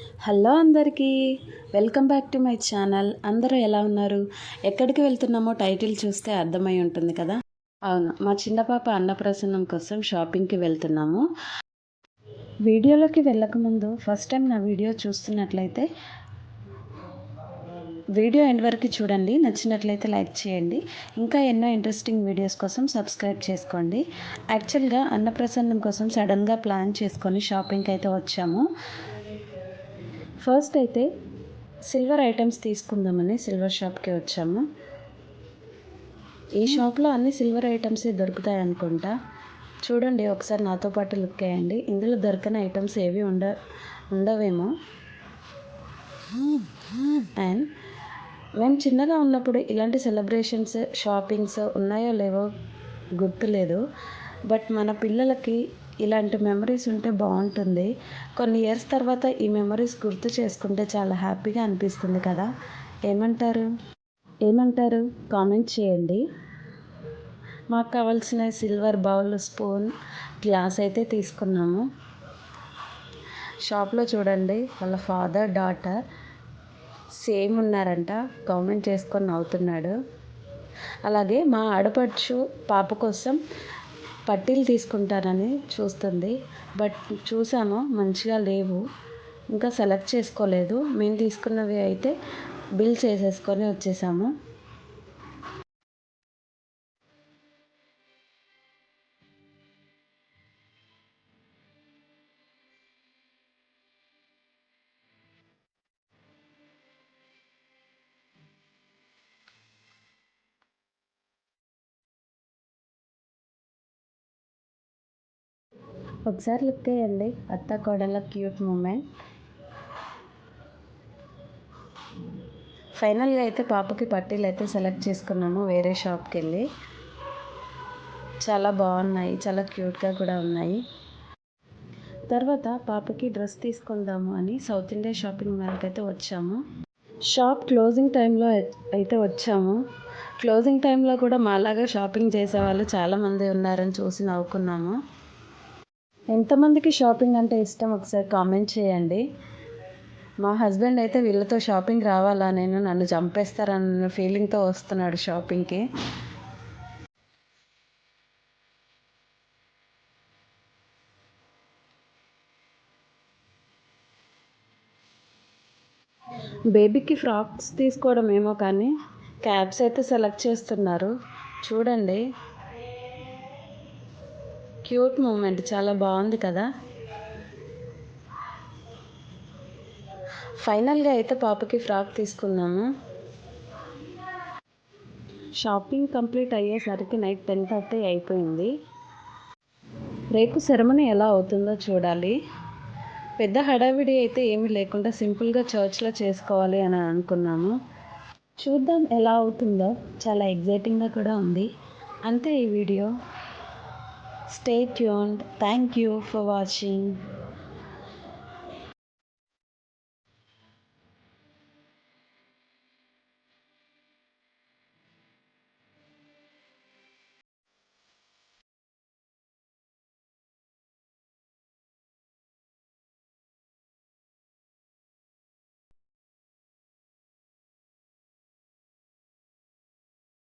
Hello అందరికీ welcome back to my channel. అందరూ ఎలా ఉన్నారు? ఎక్కడికి వెళ్తున్నామో టైటిల్ చూస్తే అర్థమై ఉంటుంది కదా? అవును మా చిన్న పాప అన్నప్రసన్నం కోసం షాపింగ్కి వెళ్తున్నాము. వీడియోలోకి వెళ్ళకముందు ఫస్ట్ టైం నా వీడియో చూస్తున్నట్లయితే వీడియో ఎండ్ వరకు చూడండి. నచ్చినట్లయితే లైక్ చేయండి. ఇంకా ఎన్నో ఇంట్రెస్టింగ్ వీడియోస్ కోసం సబ్స్క్రైబ్ చేసుకోండి. యాక్చువల్గా అన్నప్రసన్నం కోసం సడన్గా ప్లాన్ చేసుకొని షాపింగ్కి అయితే వచ్చాము. ఫస్ట్ అయితే సిల్వర్ ఐటమ్స్ తీసుకుందామని సిల్వర్ షాప్కి వచ్చాము. ఈ షాప్లో అన్ని సిల్వర్ ఐటమ్సే దొరుకుతాయి అనుకుంటా. చూడండి ఒకసారి నాతో పాటు లుక్ వేయండి. ఇందులో దొరకని ఐటమ్స్ ఏవి ఉండ ఉండవేమో. అండ్ మేము చిన్నగా ఉన్నప్పుడు ఇలాంటి సెలబ్రేషన్స్ షాపింగ్స్ ఉన్నాయో లేవో గుర్తులేదు. బట్ మన పిల్లలకి ఇలాంటి మెమరీస్ ఉంటే బాగుంటుంది. కొన్ని ఇయర్స్ తర్వాత ఈ మెమరీస్ గుర్తు చేసుకుంటే చాలా హ్యాపీగా అనిపిస్తుంది కదా. ఏమంటారు? ఏమంటారు? కామెంట్ చేయండి. మాకు కావాల్సిన సిల్వర్ బౌల్ స్పూన్ గ్లాస్ అయితే తీసుకున్నాము. షాప్లో చూడండి వాళ్ళ ఫాదర్ డాటర్ సేమ్ ఉన్నారంట. కామెంట్ చేసుకొని నవ్వుతున్నాడు. అలాగే మా ఆడపడుచు పాప కోసం పట్టీలు తీసుకుంటానని చూస్తుంది. బట్ చూసాను మంచిగా లేవు. ఇంకా సెలెక్ట్ చేసుకోలేదు. మేము తీసుకున్నవి అయితే బిల్ చేసేసుకొని వచ్చేసాము. ఒకసారి లుక్ వేయండి. అత్త కోడల క్యూట్ మూమెంట్. ఫైనల్గా అయితే పాపకి పట్టీలు అయితే సెలెక్ట్ చేసుకున్నాము వేరే షాప్కి వెళ్ళి. చాలా బాగున్నాయి. చాలా క్యూట్గా కూడా ఉన్నాయి. తర్వాత పాపకి డ్రెస్ తీసుకుందాము అని సౌత్ ఇండియా షాపింగ్ మాల్కి అయితే వచ్చాము. షాప్ క్లోజింగ్ టైంలో అయితే వచ్చాము. క్లోజింగ్ టైంలో కూడా మాలాగా షాపింగ్ చేసేవాళ్ళు చాలామంది ఉన్నారని చూసి నవ్వుకున్నాము. ఎంతమందికి షాపింగ్ అంటే ఇష్టం? ఒకసారి కామెంట్ చేయండి. మా హస్బెండ్ అయితే వీళ్ళతో షాపింగ్ రావాలా? నేను నన్ను చంపేస్తారన్న ఫీలింగ్తో వస్తున్నాడు షాపింగ్కి. బేబీకి ఫ్రాక్స్ తీసుకోవడం ఏమో కానీ క్యాబ్స్ అయితే సెలెక్ట్ చేస్తున్నారు. చూడండి. క్యూట్ మూమెంట్ చాలా బాగుంది కదా? ఫైనల్గా అయితే పాపకి ఫ్రాక్ తీసుకున్నాము షాపింగ్ కంప్లీట్ అయ్యేసరికి నైట్ టెన్ థర్టీ అయిపోయింది. రేపు సెరమనీ ఎలా అవుతుందో చూడాలి. పెద్ద హడావిడి అయితే ఏమీ లేకుండా సింపుల్గా చర్చ్లో చేసుకోవాలి అని అనుకున్నాము. చూద్దాం ఎలా అవుతుందో. చాలా ఎగ్జైటింగ్గా కూడా ఉంది. అంతే ఈ video. Stay tuned. Thank you for watching.